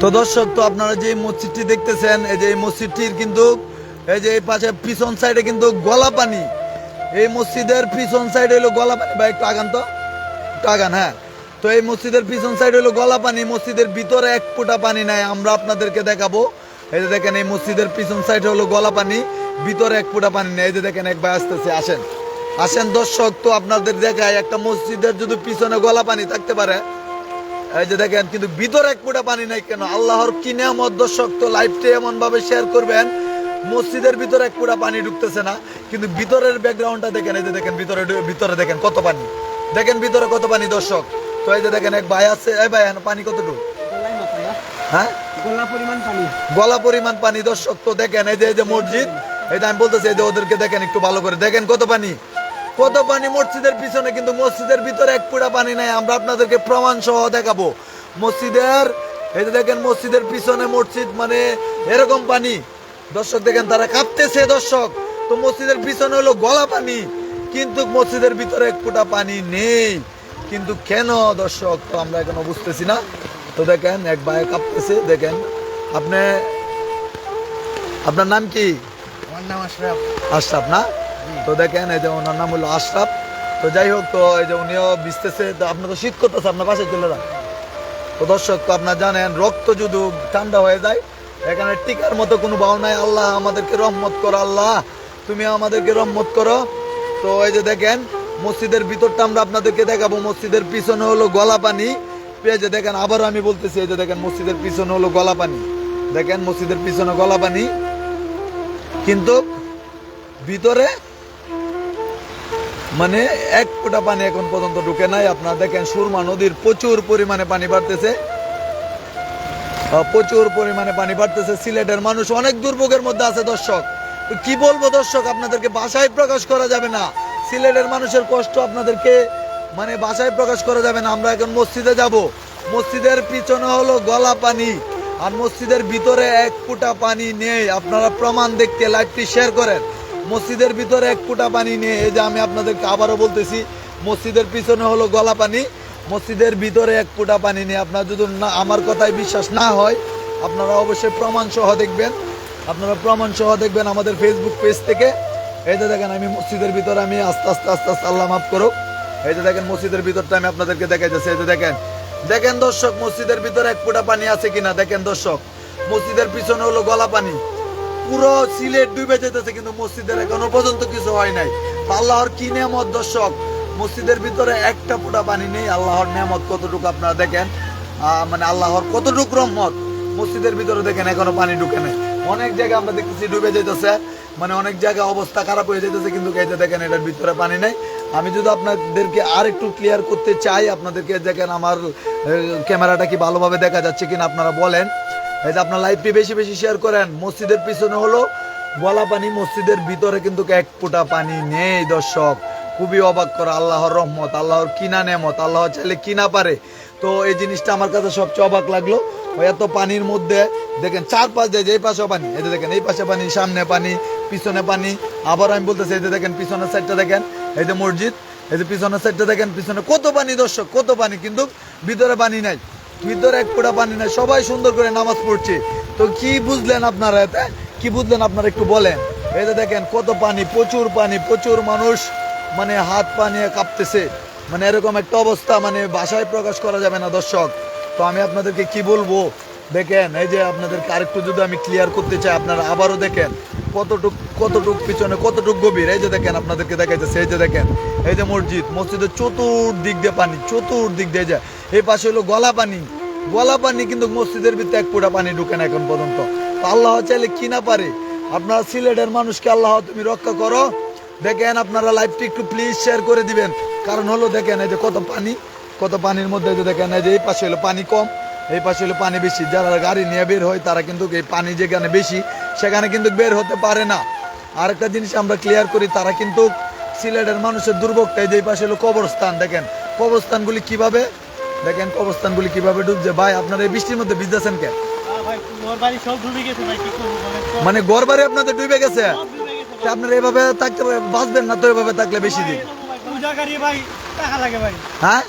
তো দর্শক, তো আপনারা যে মসজিদটি দেখতেছেন, এই যে এই মসজিদটির কিন্তু, এই যে পাশে পিছন সাইডে কিন্তু গলা পানি এই মসজিদের পিছন সাইডে হলো গলা পানি বা একটু আগান তো। একটু আগান হ্যাঁ। তো এই মসজিদের পিছন সাইড হলো গলা পানি মসজিদের ভিতরে এক ফোঁটা পানি নাই, আমরা আপনাদেরকে দেখাবো। এই যে দেখেন, এই মসজিদের পিছন সাইড হলো গলা পানি ভিতরে এক ফুটা পানি নেই। এই যে দেখেন, এক ভাই আসতেছে, আসেন। আসেন দর্শক, তো আপনাদের দেখায় একটা মসজিদের যদি পিছনে গলা পানি থাকতে পারে এই যে দেখেন, কিন্তু ভিতরে এক ফোঁটা পানি নাই কেন? আল্লাহর কি নিয়ামত দর্শক? তো এমন ভাবে শেয়ার করবেন, মসজিদের ভিতরে এক ফোঁটা পানি ঢুকতেছে না, কিন্তু ভিতরের ব্যাকগ্রাউন্ডটা দেখেন, এই যে দেখেন, ভিতরে ভিতরে দেখেন কত পানি। দেখেন ভিতরে কত পানি দর্শক? তো এই যে দেখেন, এক ভাই আছে, এই ভাই পানি কতটুকু? হ্যাঁ? গলা পরিমাণ পানি গলা পরিমাণ পানি দর্শক, তো দেখেন, এই যে এই যে মসজিদ এটা আমি বলতেছি, এই যে ওদেরকে দেখেন, একটু ভালো করে দেখেন কত পানি। কত পানি মসজিদের পিছনে কিন্তু মসজিদের ভিতরে এক পুরা পানি নাই। আমরা আপনাদেরকে প্রমাণ সহ দেখাবো। মসজিদের এই যে দেখেন মসজিদের পিছনে মসজিদ মানে এরকম পানি। দর্শক দেখেন তারা কাঁপতেছে দর্শক। তো মসজিদের পিছনে হলো গলা পানি কিন্তু মসজিদের ভিতরে এক ফুটা পানি নেই। কিন্তু কেন দর্শক তো আমরা এখনও বুঝতেছি না। তো দেখেন এক ভাই কাঁপতেছে দেখেন। আপনি আপনার নাম কি? আমার নাম আশরাফ। আশরাফ না? তো দেখেন, এই যে ওনার নাম হলো আশরাফ। তো যাই হোক, তো এই যে উনিও ভিজতেছে তো আপনার তো শীত করতেছে, আপনার পাশে চলে যান। তো দর্শক, তো আপনার জানেন, রক্ত যদি ঠান্ডা হয়ে যায়, এখানে টিকার মতো কোনো ভাও নাই। আল্লাহ আমাদেরকে রহমত করো, আল্লাহ। তুমি আমাদেরকে রহমত করো। তো এই যে দেখেন, মসজিদের ভিতরটা আমরা আপনাদেরকে দেখাবো। মসজিদের পিছনে হলো গলা পানি। এই যে দেখেন, আবারও আমি বলতেছি, এই যে দেখেন, মসজিদের পিছনে হলো গলা পানি। দেখেন, মসজিদের পিছনে গলা পানি। কিন্তু ভিতরে মানে এক ফোঁটা পানি এখন পর্যন্ত ঢুকে নাই। আপনারা দেখেন, সুরমা নদীর প্রচুর পরিমাণে পানি বাড়তেছে। প্রচুর পরিমাণে পানি বাড়তেছে সিলেটের মানুষ। অনেক দুর্ভোগের মধ্যে আছে দর্শক। কি বলব দর্শক, আপনাদেরকে বাসায় প্রকাশ করা যাবে না। সিলেটের মানুষের কষ্ট আপনাদেরকে মানে বাসায় প্রকাশ করা যাবে না। আমরা এখন মসজিদে যাব। মসজিদের পিছনে হলো গলা পানি। আর মসজিদের ভিতরে এক ফুটা পানি নেই। আপনারা প্রমাণ দেখতে, লাইভটি শেয়ার করেন। মসজিদের ভিতরে এক ফুটা পানি নেই এই যে আমি আপনাদেরকে আবারও বলতেছি, মসজিদের পিছনে হলো গলা পানি। মসজিদের ভিতরে এক ফুটা পানি নেই আপনার যদি না আমার কথায় বিশ্বাস না হয়, আপনারা অবশ্যই প্রমাণ সহ দেখবেন। আপনারা প্রমাণ সহ দেখবেন আমাদের ফেসবুক পেজ থেকে। এই যে দেখেন আমি মসজিদের ভিতরে আমি আস্তে আস্তে আস্তে আস্তে আল্লাহ মাফ করুক। এই যে দেখেন মসজিদের ভিতরটা আমি আপনাদেরকে দেখাইতেছি এই যে দেখেন দেখেন দর্শক, মসজিদের ভিতরে এক ফুটা পানি আছে কিনা? দেখেন দর্শক, মসজিদের পিছনে হলো গলা পানি। পুরো সিলেট ডুবে যেতেছে কিন্তু মসজিদের এখনও পর্যন্ত কিছু হয় নাই। আল্লাহর কি নিয়ামত দর্শক? মসজিদের ভিতরে একটা ফোঁটা পানি নেই, আল্লাহর নিয়ামত কতটুকু আপনারা দেখেন? মানে আল্লাহর কতটুকু রহমত? মসজিদের ভিতরে দেখেন এখনও পানি ঢুকে নেই। অনেক জায়গায় আমরা দেখতেছি ডুবে যেতেছে মানে অনেক জায়গায় অবস্থা খারাপ হয়ে যেতেছে কিন্তু যে দেখেন এটার ভিতরে পানি নেই। আমি যদি আপনাদেরকে আর একটু ক্লিয়ার করতে চাই, আপনাদেরকে দেখেন আমার ক্যামেরাটা কি ভালোভাবে দেখা যাচ্ছে কিনা আপনারা বলেন। এই যে আপনার লাইভটি বেশি বেশি শেয়ার করেন, মসজিদের পিছনে হলো গলা পানি, মসজিদের ভিতরে কিন্তু এক ফোঁটা পানি নেই, দর্শক। খুবই অবাক করা, আল্লাহর রহমত, আল্লাহর কিনা নেমত, আল্লাহ চাইলে কিনা পারে। তো এই জিনিসটা আমার কাছে সবচেয়ে অবাক লাগল। এত পানির মধ্যে, দেখেন চার পাশ দিয়ে যে এই পাশে পানি, এই দেখেন, এই পাশে পানি, সামনে পানি, পিছনে পানি। আবার আমি বলতেছি, এই যে দেখেন, পিছনের সাইডটা দেখেন, এই যে মসজিদ, এই যে পিছনের সাইডটা দেখেন, পিছনে কত পানি, দর্শক, কত পানি, কিন্তু ভিতরে পানি নাই। ভিতরে এক ফোঁটা পানি নাই, সবাই সুন্দর করে নামাজ পড়ছে। তো কি বুঝলেন আপনারা এতে? কি বুঝলেন আপনারা একটু বলেন। এই যে দেখেন, কত পানি, প্রচুর পানি, প্রচুর মানুষ মানে হাত পা নিয়ে কাঁপতেছে। মানে এরকম একটা অবস্থা মানে ভাষায় প্রকাশ করা যাবে না, দর্শক। তো আমি আপনাদেরকে কি বলব? দেখেন, এই যে আপনাদেরকে আরেকটু যদি আমি ক্লিয়ার করতে চাই, আপনারা আবারও দেখেন, কতটুক কতটুক পিছনে, কতটুক গভীর। এই যে দেখেন, আপনাদেরকে দেখাইতেছে, এই যে দেখেন, এই যে মসজিদ, মসজিদের চতুর্দিক দিয়ে পানি, চতুর্দিক দিয়ে যায় এই পাশে হলো গলা পানি। গলা পানি কিন্তু মসজিদের ভিতরে এক ফুটা পানি ঢুকে না এখন পর্যন্ত। আল্লাহ চাইলে কি না পারে? আপনারা সিলেটের মানুষকে আল্লাহ তুমি রক্ষা করো। দেখেন আপনারা লাইভটি একটু প্লিজ শেয়ার করে দিবেন। কারণ হলো দেখেন, এই যে কত পানি, কত পানির মধ্যে যে দেখেন, এই যে এই পাশে হলো পানি কম, এই পাশে হলো পানি বেশি। যারা গাড়ি নিয়ে বের হয়, তারা কিন্তু এই পানি যেখানে বেশি, সেখানে কিন্তু বের হতে পারে না। আরেকটা জিনিস আমরা ক্লিয়ার করি, তারা কিন্তু সিলেটের মানুষের দুর্ভোগটা এই যে এই পাশে হলো কবরস্থান। দেখেন, কবরস্থানগুলি কীভাবে? দেখেন কবরস্থানগুলি কীভাবে ডুবছে। ভাই আপনারা এই বৃষ্টির মধ্যে ভিজতেছেন কি? মানে ঘর বাড়ি আপনাদের ডুবে গেছে? আপনারা এভাবে থাকতে বাঁচবেন না তো এভাবে থাকলে বেশি দিন? হ্যাঁ?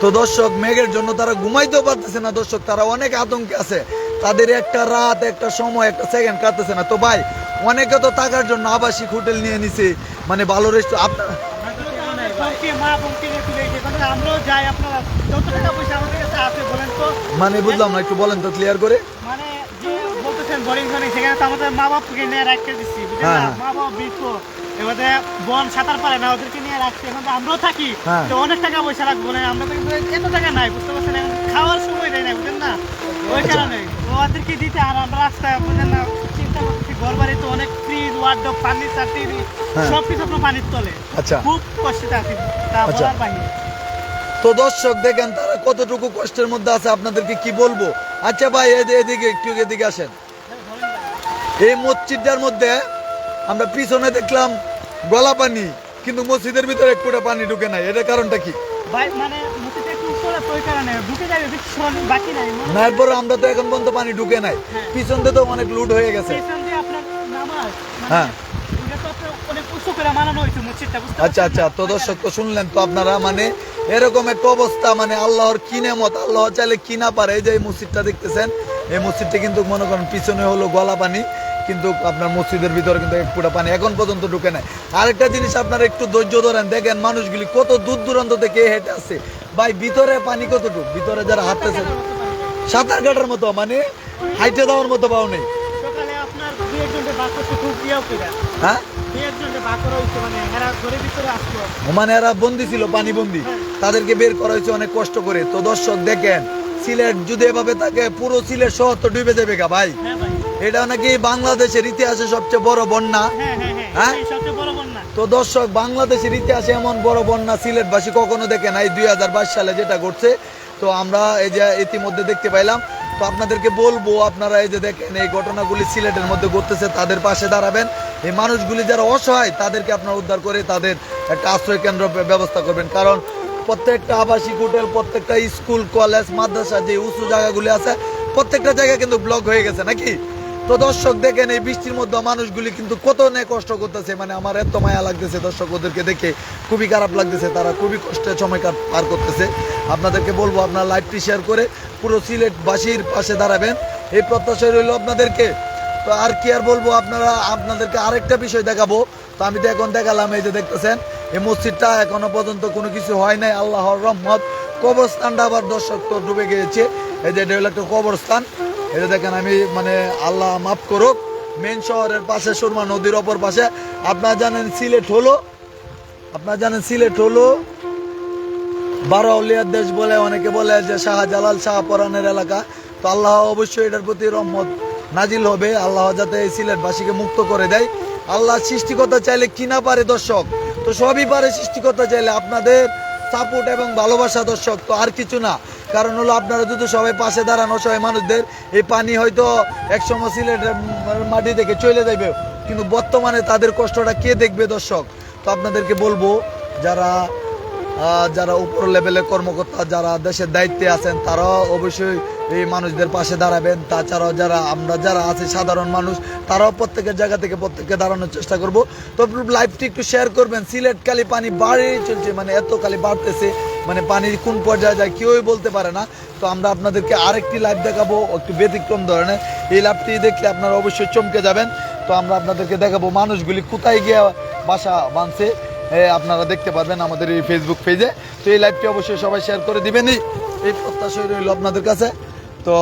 তো দর্শক মেঘের জন্য তারা ঘুমাইতেও পারতেছে না। দর্শক তারা অনেক আতঙ্কে আছে। তাদের একটা রাত একটা সময় একটা সেকেন্ড কাটতেছে না। তো ভাই অনেকে তো টাকার জন্য আবাসিক হোটেল নিয়ে নিছে। মানে ভালো রেস্ট আপনার বোনকে মা বোনকে নিয়ে তুলে গেছে মানে আমরাও যাই আপনারা যত টাকা পয়সা আমাদের কাছে আছে বলেন তো মানে বুঝলাম না একটু বলেন তো ক্লিয়ার করে মানে যে বলতেছেন বোরিং ফোরিং সেখানে তো আমাদের মা বাপকে নিয়ে রাখতে দিচ্ছি বুঝলেন হ্যাঁ, হ্যাঁ। মা বাপ বৃদ্ধ এবারে বোন সাঁতার পারে না ওদেরকে নিয়ে রাখছি এখন আমরাও থাকি হ্যাঁ। তো অনেক টাকা পয়সা রাখব না আমরা তো এত টাকা নাই বুঝতে পারছেন খাওয়ার সময় না বুঝলেন না ওই আচ্ছা। কারণে ওদেরকে দিতে আর আমরা রাস্তায় বুঝলেন না চিন্তা অনেক ফ্রিজ ফার্নিচার টিভি হ্যাঁ। আপনার পানির তলে। আচ্ছা। খুব কষ্টে আছি। তা আচ্ছা। বলার বাহিরে। তো দর্শক দেখেন তারা কতটুকু কষ্টের মধ্যে আছে আপনাদেরকে কি বলব? আচ্ছা ভাই এদিকে একটু এদিকে আসেন। এই মসজিদটার মধ্যে আমরা পিছনে দেখলাম গলা পানি কিন্তু মসজিদের ভিতরে এক ফুটা পানি ঢুকে নাই। এটার কারণটা কি? মানে না এরপর আমরা তো এখন পর্যন্ত পানি ঢুকে নাই। হ্যাঁ। পিছন দিয়ে তো অনেক লুট হয়ে গেছে। মানে হ্যাঁ। আচ্ছা আচ্ছা তো দর্শক তো শুনলেন তো আপনারা মানে এরকম একটা অবস্থা মানে আল্লাহর কি নেমত আল্লাহ চাইলে কি না পারে এই যে এই মসজিদটা দেখতেছেন এই মসজিদটা কিন্তু মনে করেন পিছনে হলো গলা পানি কিন্তু আপনার মসজিদের ভিতরে কিন্তু ফুটা পানি এখন পর্যন্ত ঢুকে নাই। আরেকটা জিনিস আপনারা একটু ধৈর্য ধরেন দেখেন মানুষগুলি কত দূর দূরান্ত থেকে হেঁটে আসছে। ভাই ভিতরে পানি কতটুকু? ভিতরে যারা হাঁটতেছে সাঁতার কাটার মতো মানে হাইটে দেওয়ার মতো পাও নেই। হ্যাঁ? মানে এরা মানে এরা বন্দি ছিল পানি বন্দি। তাদেরকে বের করা হয়েছে অনেক কষ্ট করে। তো দর্শক দেখেন সিলেট যদি এভাবে থাকে পুরো সিলেট শহর তো ডুবে যাবে গা ভাই। হ্যাঁ এটা নাকি বাংলাদেশের ইতিহাসে সবচেয়ে বড় বন্যা। হ্যাঁ হ্যাঁ হ্যাঁ? হ্যাঁ? তো দর্শক বাংলাদেশের ইতিহাসে এমন বড় বন্যা সিলেটবাসী কখনো দেখে নাই। দুই হাজার বাইশ সালে যেটা ঘটছে তো আমরা এই যে ইতিমধ্যে দেখতে পাইলাম তো আপনাদেরকে বলব, আপনারা এই যে দেখেন, এই ঘটনাগুলি সিলেটের মধ্যে ঘটতেছে, তাদের পাশে দাঁড়াবেন। এই মানুষগুলি যারা অসহায়, তাদেরকে আপনারা উদ্ধার করে তাদের একটা আশ্রয় কেন্দ্র ব্যবস্থা করবেন। কারণ প্রত্যেকটা আবাসিক হোটেল, প্রত্যেকটা স্কুল, কলেজ, মাদ্রাসা যে উঁচু জায়গাগুলি আছে, প্রত্যেকটা জায়গা কিন্তু ব্লক হয়ে গেছে, নাকি? তো দর্শক দেখেন, এই বৃষ্টির মধ্যে মানুষগুলি কিন্তু কত নে কষ্ট করতেছে। মানে আমার এত মায়া লাগতেছে দর্শক, ওদেরকে দেখে খুবই খারাপ লাগতেছে। তারা খুবই কষ্টের সময় পার করতেছে। আপনাদেরকে বলব, আপনার লাইভটি শেয়ার করে পুরো সিলেটবাসীর পাশে দাঁড়াবেন। এই প্রত্যাশা রইল আপনাদেরকে। তো আর কি আর বলব, আপনারা, আপনাদেরকে আরেকটা বিষয় দেখাবো। তো আমি তো এখন দেখালাম, এই যে দেখতেছেন, এই মসজিদটা এখনও পর্যন্ত কোনো কিছু হয় নাই। আল্লাহর রহমত। কবরস্থানটা আবার দর্শক তো ডুবে গিয়েছে। এই যে এটা হলো একটা কবরস্থান। এটা দেখেন আমি মানে আল্লাহ মাফ করুক মেন শহরের পাশে সুরমা নদীর অপর পাশে। আপনারা জানেন সিলেট হলো, আপনারা জানেন সিলেট হলো বারোলিয়ার দেশ বলে, অনেকে বলে যে শাহজালাল শাহপরানের এলাকা। তো আল্লাহ অবশ্যই এটার প্রতি রহমত নাজিল হবে। আল্লাহ যাতে এই সিলেটবাসীকে মুক্ত করে দেয়। আল্লাহ সৃষ্টিকর্তা চাইলে কি না পারে দর্শক? তো সবই পারে সৃষ্টিকর্তা চাইলে। আপনাদের সাপোর্ট এবং ভালোবাসা দর্শক, তো আর কিছু না। কারণ হলো আপনারা যদি সবাই পাশে দাঁড়ান অসহায় মানুষদের, এই পানি হয়তো একসময় সিলেটের মাটি থেকে চলে যাবে কিন্তু বর্তমানে তাদের কষ্টটা কে দেখবে দর্শক? তো আপনাদেরকে বলব, যারা যারা উপর লেভেলের কর্মকর্তা, যারা দেশের দায়িত্বে আছেন, তারাও অবশ্যই এই মানুষদের পাশে দাঁড়াবেন। তাছাড়াও যারা, আমরা যারা আছি সাধারণ মানুষ, তারাও প্রত্যেকের জায়গা থেকে প্রত্যেককে দাঁড়ানোর চেষ্টা করব। তো লাইভটি একটু শেয়ার করবেন। সিলেট কালি পানি বাড়েই চলছে মানে এত কালি বাড়তেছে। মানে পানির কোন পর্যায়ে যায় কেউই বলতে পারে না। তো আমরা আপনাদেরকে আরেকটি লাইভ দেখাবো, একটু ব্যতিক্রম ধরনের। এই লাইভটি দেখলে আপনারা অবশ্যই চমকে যাবেন। তো আমরা আপনাদেরকে দেখাবো মানুষগুলি কোথায় গিয়ে বাসা বাঁধছে। আপনারা দেখতে পারবেন আমাদের এই ফেসবুক পেজে তো এই লাইভটি অবশ্যই সবাই শেয়ার করে দিবেনই। এই প্রত্যাশাই রইল আপনাদের কাছে। তো,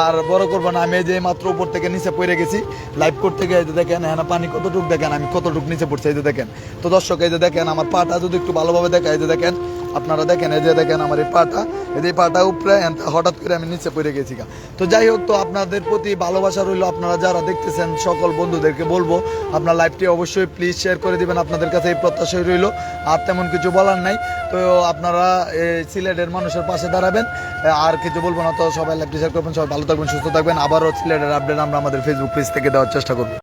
আর বড় করব না, আমি এই যে মাত্র উপর থেকে নিচে পড়ে গেছি। লাইভ করতে গিয়ে যে দেখেন হ্যাঁ পানি কতটুক দেখেন, আমি কতটুক নিচে পড়ছি, এই যে দেখেন। তো দর্শক, এই যে দেখেন, আমার পাটা যদি একটু ভালোভাবে দেখা এই যে দেখেন। আপনারা দেখেন, এই যে দেখেন আমার এই পাটা এই পাটা উপরে হঠাৎ করে আমি নিচে পড়ে গেছি গা। তো যাই হোক, তো আপনাদের প্রতি ভালোবাসা রইল, আপনারা যারা দেখতেছেন, সকল বন্ধুদেরকে বলব, আপনার লাইভটি অবশ্যই প্লিজ শেয়ার করে দিবেন, আপনাদের কাছে এই প্রত্যাশাই রইল, আর তেমন কিছু বলার নাই তো আপনারা এই সিলেটের মানুষের পাশে দাঁড়াবেন, আর কিছু বলব না, তো সবাই লাইভটি শেয়ার করবেন, সবাই ভালো থাকবেন, সুস্থ থাকবেন, আবারও সিলেটের আপডেট আমরা আমাদের ফেসবুক পেজ থেকে দেওয়ার চেষ্টা করব